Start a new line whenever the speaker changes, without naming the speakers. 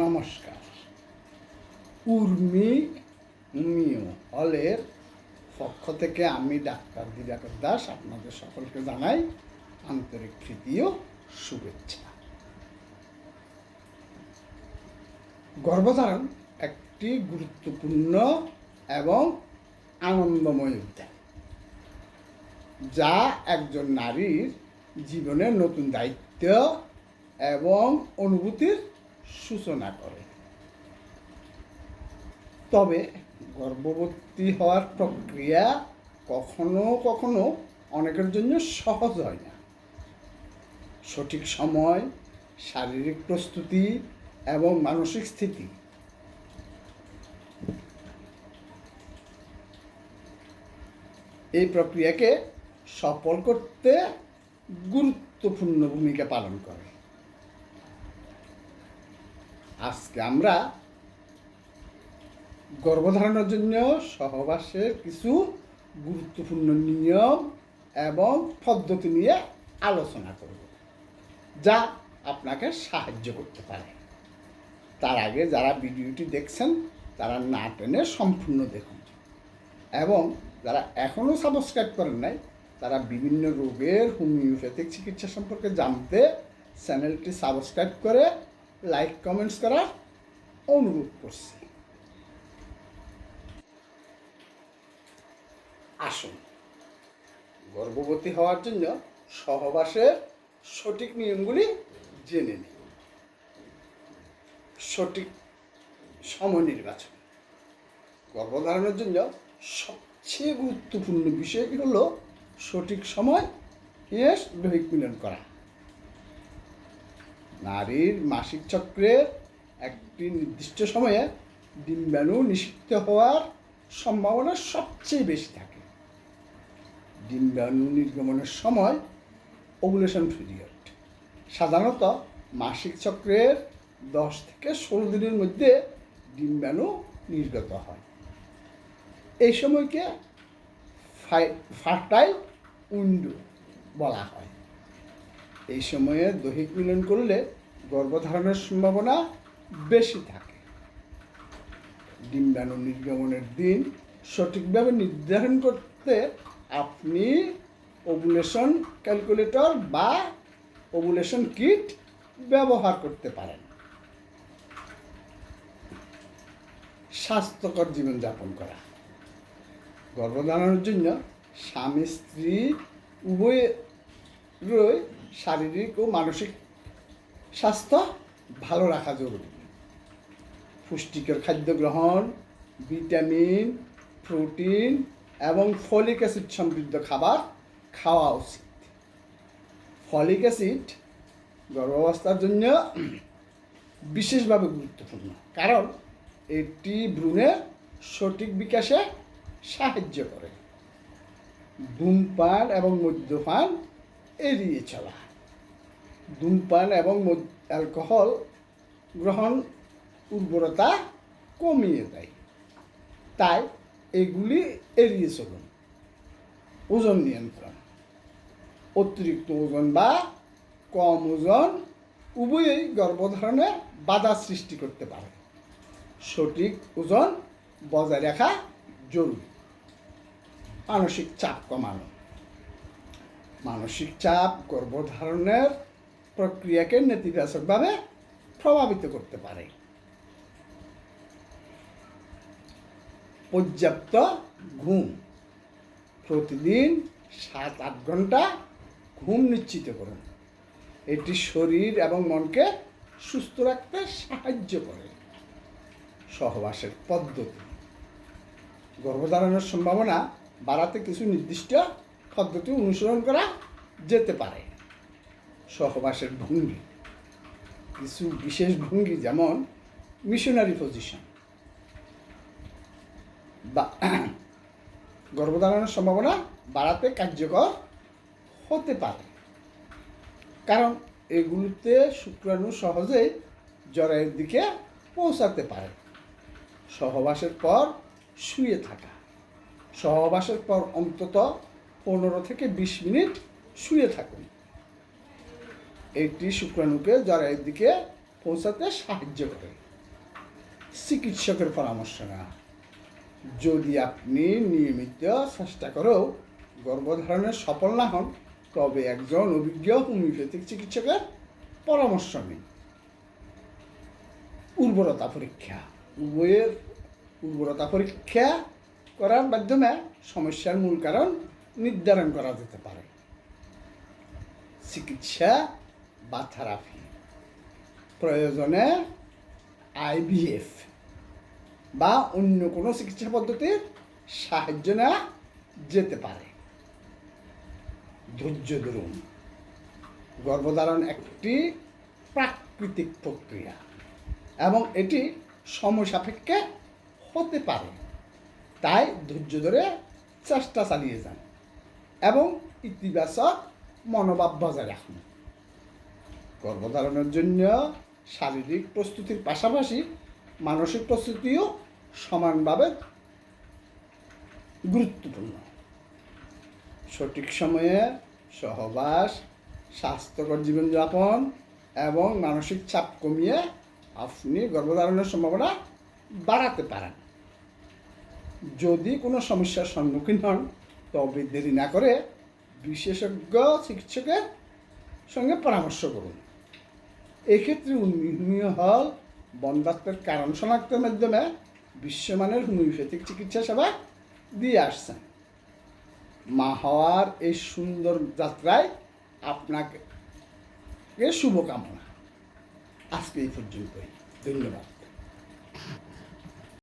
নমস্কার। উর্মি হোমিও হলের পক্ষ থেকে আমি ডাক্তার দিবাকর দাস আপনাদের সকলকে জানাই আন্তরিক ও শুভেচ্ছা। গর্ভধারণ একটি গুরুত্বপূর্ণ এবং আনন্দময় উদ্যান, যা একজন নারীর জীবনে নতুন দায়িত্ব এবং অনুভূতির সূচনা করে। তবে গর্ভবতী হওয়ার প্রক্রিয়া কখনো কখনো অনেকের জন্য সহজ হয় না। সঠিক সময়, শারীরিক প্রস্তুতি এবং মানসিক স্থিতি। এই প্রক্রিয়াকে সফল করতে গুরুত্বপূর্ণ ভূমিকা পালন করে। আজকে আমরা গর্ভধারণের জন্য সহবাসের কিছু গুরুত্বপূর্ণ নিয়ম এবং পদ্ধতি নিয়ে আলোচনা করব, যা আপনাকে সাহায্য করতে পারে। তার আগে যারা ভিডিওটি দেখছেন, তারা না টেনে সম্পূর্ণ দেখুন। এবং যারা এখনও সাবস্ক্রাইব করেন নাই, তারা বিভিন্ন রোগের হোমিওপ্যাথিক চিকিৎসা সম্পর্কে জানতে চ্যানেলটি সাবস্ক্রাইব করে লাইক কমেন্টস করার অনুরোধ করছি। আসুন। গর্ভবতী হওয়ার জন্য সহবাসের সঠিক নিয়মগুলি জেনে নিই। সঠিক সময় নির্বাচন গর্ভধারণের জন্য সবচেয়ে গুরুত্বপূর্ণ বিষয়টি হলো সঠিক সময়, ইয়েস, দৈহিক মিলন করা। নারীর মাসিক চক্রের একটি নির্দিষ্ট সময়ে ডিম্বাণু নিষিদ্ধ হওয়ার সম্ভাবনা সবচেয়ে বেশি থাকে। ডিম্বাণু নির্গমনের সময় ওভুলেশন পিরিয়ড সাধারণত মাসিক চক্রের দশ থেকে ষোলো দিনের মধ্যে ডিম্বাণু নির্গত হয়। এই সময়কে ফার্টাইল উইন্ডো বলা হয়। এই সময়ে দৈহিক মিলন করলে গর্ভধারণের সম্ভাবনা বেশি থাকে। ডিম্বাণু নির্গমনের দিন সঠিকভাবে নির্ধারণ করতে আপনি ওভুলেশন ক্যালকুলেটর বা ওভুলেশন কিট ব্যবহার করতে পারেন। স্বাস্থ্যকর জীবনযাপন করা। গর্ভধারণের জন্য স্বামী স্ত্রী উভয়েরই শারীরিক ও মানসিক স্বাস্থ্য ভালো রাখা জরুরি। পুষ্টিকর খাদ্য গ্রহণ, ভিটামিন, প্রোটিন এবং ফলিক অ্যাসিড সমৃদ্ধ খাবার খাওয়া উচিত। ফলিক অ্যাসিড গর্ভাবস্থার জন্য বিশেষভাবে গুরুত্বপূর্ণ, কারণ এটি ভ্রূণের সঠিক বিকাশে সাহায্য করে। ধূমপান এবং মদ্যপান এড়িয়ে চলা। ধূমপান এবং অ্যালকোহল গ্রহণ উর্বরতা কমিয়ে দেয়। তাই এগুলি এড়িয়ে চলুন। ওজন নিয়ন্ত্রণ। অতিরিক্ত ওজন বা কম ওজন উভয়ই গর্ভধারণে বাধা সৃষ্টি করতে পারে। সঠিক ওজন বজায় রাখা জরুরি। মানসিক চাপ কমানো। মানসিক চাপ, গর্ভধারণের প্রক্রিয়াকে নেতিবাচকভাবে প্রভাবিত করতে পারে। পর্যাপ্ত ঘুম। প্রতিদিন সাত আট ঘণ্টা ঘুম নিশ্চিত করুন। এটি শরীর এবং মনকে সুস্থ রাখতে সাহায্য করে। সহবাসের পদ্ধতি। গর্ভধারণের সম্ভাবনা বাড়াতে কিছু নির্দিষ্ট পদ্ধতি অনুসরণ করা যেতে পারে। সহবাসের ভঙ্গি। কিছু বিশেষ ভঙ্গি যেমন মিশনারি পজিশন বা গর্ভধারণের সম্ভাবনা বাড়াতে কার্যকর হতে পারে। কারণ এগুলোতে শুক্রাণু সহজেই জ্বরের দিকে পৌঁছাতে পারে। সহবাসের পর শুয়ে থাকা। সহবাসের পর অন্তত পনেরো থেকে বিশ মিনিট শুয়ে থাকুন। এটি শুক্রাণুকে জ্বরের দিকে পৌঁছাতে সাহায্য করে চিকিৎসকের পরামর্শ নেওয়া যদি আপনি নিয়মিত চেষ্টা করেও গর্ভধারণে সফল না হন, তবে একজন অভিজ্ঞ হোমিওপ্যাথিক চিকিৎসকের পরামর্শ নিন। উর্বরতা পরীক্ষা। উভয়ের উর্বরতা পরীক্ষা করার মাধ্যমে সমস্যার মূল কারণ নির্ধারণ করা যেতে পারে। চিকিৎসা বা থেরাপি। প্রয়োজনে আইভিএফ বা অন্য কোনো চিকিৎসা পদ্ধতির সাহায্য নেওয়া যেতে পারে। ধৈর্য ধরুন। গর্ভধারণ একটি প্রাকৃতিক প্রক্রিয়া এবং এটি সময় সাপেক্ষে হতে পারে। তাই ধৈর্য ধরে চেষ্টা চালিয়ে যান। এবং ইতিবাচক মনোভাব বজায় রাখুন। গর্ভধারণের জন্য শারীরিক প্রস্তুতির পাশাপাশি মানসিক প্রস্তুতিও সমানভাবে গুরুত্বপূর্ণ। সঠিক সময়ে সহবাস, স্বাস্থ্যকর জীবনযাপন এবং মানসিক চাপ কমিয়ে আপনি গর্ভধারণের সম্ভাবনা বাড়াতে পারেন। যদি কোনো সমস্যার সম্মুখীন হন তবে দেরি না করে বিশেষজ্ঞ চিকিৎসকের সঙ্গে পরামর্শ করুন। এক্ষেত্রে উন্নয়নীয় হল বন্ধাত্মের কারণ শনাক্তের মাধ্যমে বিশ্বমানের হোমিওপ্যাথিক চিকিৎসা সেবা দিয়ে আসছেন। মা হওয়ার এই সুন্দর যাত্রায় আপনাকে শুভকামনা। আজকে এই পর্যন্তই। ধন্যবাদ।